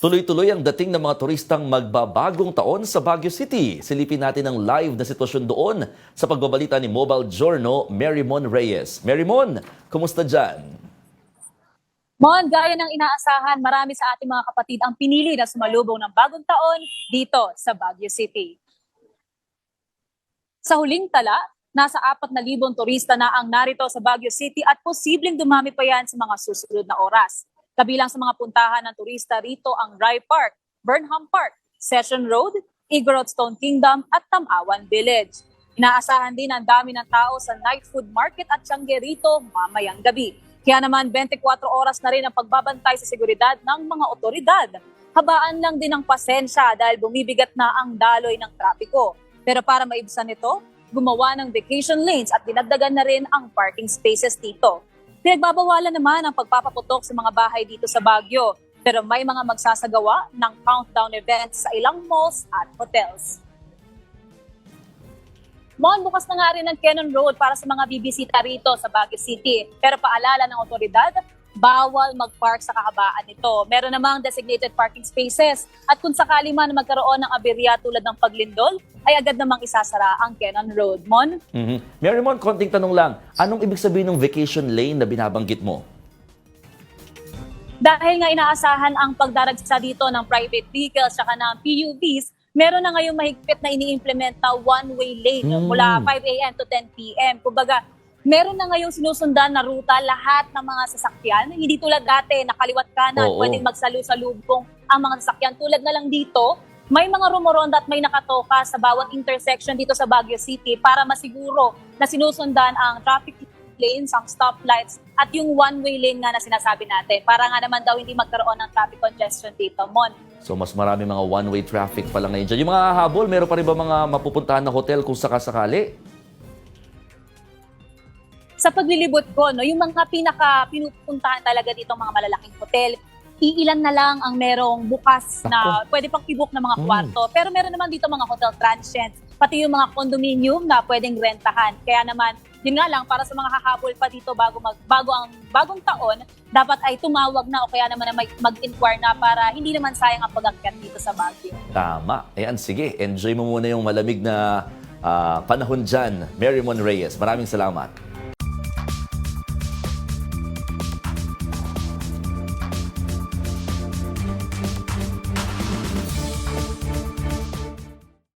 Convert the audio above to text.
Tuloy-tuloy ang dating ng mga turistang magbabagong taon sa Baguio City. Silipin natin ang live na sitwasyon doon sa pagbabalita ni Mobile Journal Marymon Reyes. Marymon, kumusta dyan? Mon, gaya ng inaasahan, marami sa ating mga kapatid ang pinili na sumalubong ng bagong taon dito sa Baguio City. Sa huling tala, nasa 4,000 turista na ang narito sa Baguio City at posibleng dumami pa yan sa mga susunod na oras. Kabilang sa mga puntahan ng turista rito ang Rye Park, Burnham Park, Session Road, Igorot Stone Kingdom at Tamawan Village. Inaasahan din ang dami ng tao sa night food market at Tiangge rito mamayang gabi. Kaya naman 24 oras na rin ang pagbabantay sa seguridad ng mga otoridad. Habaan lang din ang pasensya dahil bumibigat na ang daloy ng trapiko. Pero para maibsan ito, gumawa ng vacation lanes at dinagdagan na rin ang parking spaces dito. Pinagbabawalan naman ang pagpapaputok sa mga bahay dito sa Baguio. Pero may mga magsasagawa ng countdown events sa ilang malls at hotels. Mon, bukas na nga rin ang Cannon Road para sa mga bibisita rito sa Baguio City. Pero paalala ng otoridad, bawal mag-park sa kahabaan nito. Meron namang designated parking spaces at kung sakali man magkaroon ng aberya tulad ng paglindol, ay agad namang isasara ang Cannon Road. Mon? Mhm. Marymon, konting tanong lang. Anong ibig sabihin ng vacation lane na binabanggit mo? Dahil nga inaasahan ang pagdaragsa dito ng private vehicles at ng PUVs, meron na ngayong mahigpit na ini-implement na one-way lane Hmm. mula 5 a.m. to 10 p.m. Kumbaga, meron na ngayong sinusundan na ruta lahat ng mga sasakyan. Hindi tulad dati, nakaliwat kanan, Oo. pwedeng magsalu-salubong ang mga sasakyan. Tulad na lang dito, may mga rumoronda at may nakatoka sa bawat intersection dito sa Baguio City para masiguro na sinusundan ang traffic lanes, ang stoplights, at yung one-way lane nga na sinasabi natin. Para nga naman daw hindi magkaroon ng traffic congestion dito, Mon. So mas marami mga one-way traffic pa lang ngayon dyan. Yung mga habol, meron pa rin ba mga mapupuntahan na hotel kung sakasakali? Sa paglilibot ko, no, yung mga pinaka pinupuntahan talaga dito mga malalaking hotel, iilan na lang ang merong bukas na pwede pang i-book ng mga Mm. kwarto. Pero meron naman dito mga hotel transients, pati yung mga condominium na pwedeng rentahan. Kaya naman, yun nga lang, para sa mga hahabol pa dito bago, mag, bago ang bagong taon, dapat ay tumawag na o kaya naman na mag- mag-inquire na para hindi naman sayang ang pag-akyat dito sa Baguio. Tama. Ayan, sige. Enjoy mo muna yung malamig na ah, panahon dyan. Marymon Reyes, maraming salamat.